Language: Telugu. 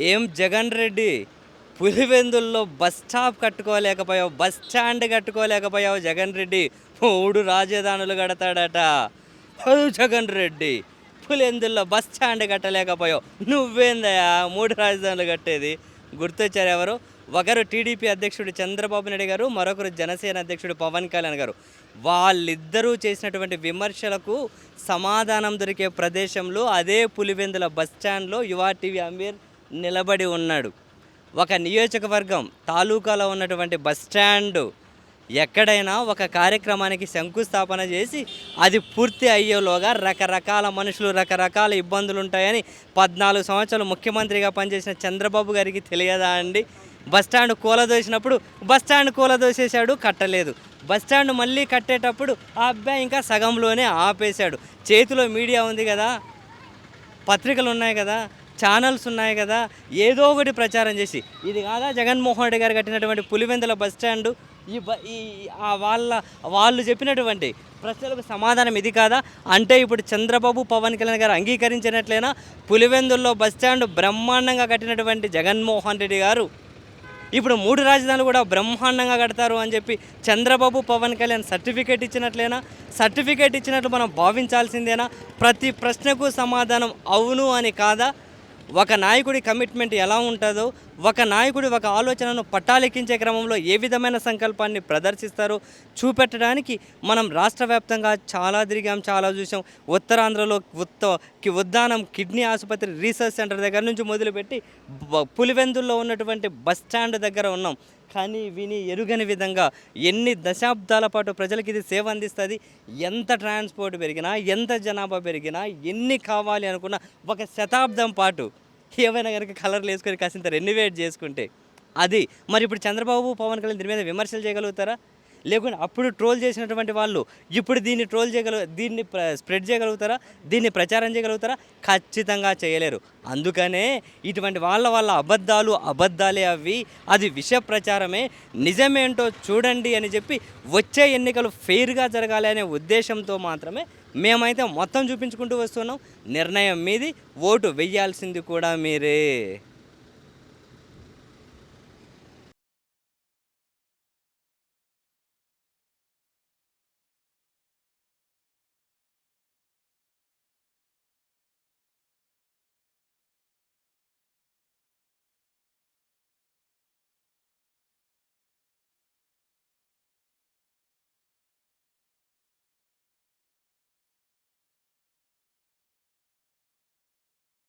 ఏం జగన్ రెడ్డి పులివెందుల్లో బస్ స్టాప్ కట్టుకోలేకపోయావు బస్ స్టాండ్ కట్టుకోలేకపోయావు జగన్ రెడ్డి. మూడు రాజధానులు కడతాడట. జగన్ రెడ్డి పులివెందుల్లో బస్ స్టాండ్ కట్టలేకపోయావు. నువ్వేందయా మూడు రాజధానులు కట్టేది? గుర్తొచ్చారు ఎవరు? ఒకరు టీడీపీ అధ్యక్షుడు చంద్రబాబు నాయుడు గారు మరొకరు జనసేన అధ్యక్షుడు పవన్ కళ్యాణ్ గారు. వాళ్ళిద్దరూ చేసినటువంటి విమర్శలకు సమాధానం దొరికే ప్రదేశంలో అదే పులివెందుల బస్ స్టాండ్లో యువ టీవీ అమీర్ నిలబడి ఉన్నాడు. ఒక నియోజకవర్గం తాలూకాలో ఉన్నటువంటి బస్ స్టాండ్ ఎక్కడైనా ఒక కార్యక్రమానికి శంకుస్థాపన చేసి అది పూర్తి అయ్యేలోగా రకరకాల మనుషులు రకరకాల ఇబ్బందులు ఉంటాయని పద్నాలుగు సంవత్సరాలు ముఖ్యమంత్రిగా పనిచేసిన చంద్రబాబు గారికి తెలియదా అండి? బస్ స్టాండ్ కూలదోసినప్పుడు బస్ స్టాండ్ కూలదోసేశాడు కట్టలేదు. బస్ స్టాండ్ మళ్ళీ కట్టేటప్పుడు ఆ అబ్బాయి ఇంకా సగంలోనే ఆపేశాడు. చేతిలో మీడియా ఉంది కదా పత్రికలు ఉన్నాయి కదా ఛానల్స్ ఉన్నాయి కదా ఏదో ఒకటి ప్రచారం చేసి. ఇది కాదా జగన్మోహన్ రెడ్డి గారు కట్టినటువంటి పులివెందుల బస్ స్టాండ్? ఈ బ ఈ వాళ్ళ వాళ్ళు చెప్పినటువంటి ప్రశ్నలకు సమాధానం ఇది కాదా? అంటే ఇప్పుడు చంద్రబాబు పవన్ కళ్యాణ్ గారు అంగీకరించినట్లయినా పులివెందుల్లో బస్ స్టాండ్ బ్రహ్మాండంగా కట్టినటువంటి జగన్మోహన్ రెడ్డి గారు. ఇప్పుడు మూడు రాజధానులు కూడా బ్రహ్మాండంగా కడతారు అని చెప్పి చంద్రబాబు పవన్ కళ్యాణ్ సర్టిఫికేట్ ఇచ్చినట్లేనా? సర్టిఫికేట్ ఇచ్చినట్లు మనం భావించాల్సిందేనా? ప్రతి ప్రశ్నకు సమాధానం అవును అని కాదా? ఒక నాయకుడి కమిట్మెంట్ ఎలా ఉంటుందో ఒక నాయకుడి ఒక ఆలోచనను పట్టాలెక్కించే క్రమంలో ఏ విధమైన సంకల్పాన్ని ప్రదర్శిస్తారో చూపెట్టడానికి మనం రాష్ట్ర వ్యాప్తంగా చాలా తిరిగాం చాలా చూసాం ఉత్తరాంధ్రలో ఉత్త కి ఉద్దానం కిడ్నీ ఆసుపత్రి రీసెర్చ్ సెంటర్ దగ్గర నుంచి మొదలుపెట్టి పులివెందుల్లో ఉన్నటువంటి బస్ స్టాండ్ దగ్గర ఉన్నాం. కానీ విని ఎరుగని విధంగా ఎన్ని దశాబ్దాల పాటు ప్రజలకు ఇది సేవ అందిస్తుంది? ఎంత ట్రాన్స్పోర్ట్ పెరిగినా ఎంత జనాభా పెరిగినా ఎన్ని కావాలి అనుకున్నా ఒక శతాబ్దం పాటు ఏమైనా కనుక కలర్లు వేసుకొని కాసింత రెన్యువేట్ చేసుకుంటే అది. మరి ఇప్పుడు చంద్రబాబు పవన్ కళ్యాణ్ దీని మీద విమర్శలు చేయగలుగుతారా? లేకుంటే అప్పుడు ట్రోల్ చేసినటువంటి వాళ్ళు ఇప్పుడు దీన్ని ట్రోల్ చేయగల దీన్ని ప్ర- స్ప్రెడ్ చేయగలుగుతారా? దీన్ని ప్రచారం చేయగలుగుతారా? ఖచ్చితంగా చేయలేరు. అందుకనే ఇటువంటి వాళ్ళ వాళ్ళ అబద్ధాలు అబద్ధాలే అవి అది విష ప్రచారమే. నిజమేంటో చూడండి అని చెప్పి వచ్చే ఎన్నికలు ఫెయిర్గా జరగాలి అనే ఉద్దేశంతో మాత్రమే మేమైతే మొత్తం చూపించుకుంటూ వస్తున్నాం. నిర్ణయం మీది ఓటు వెయ్యాల్సింది కూడా మీరే.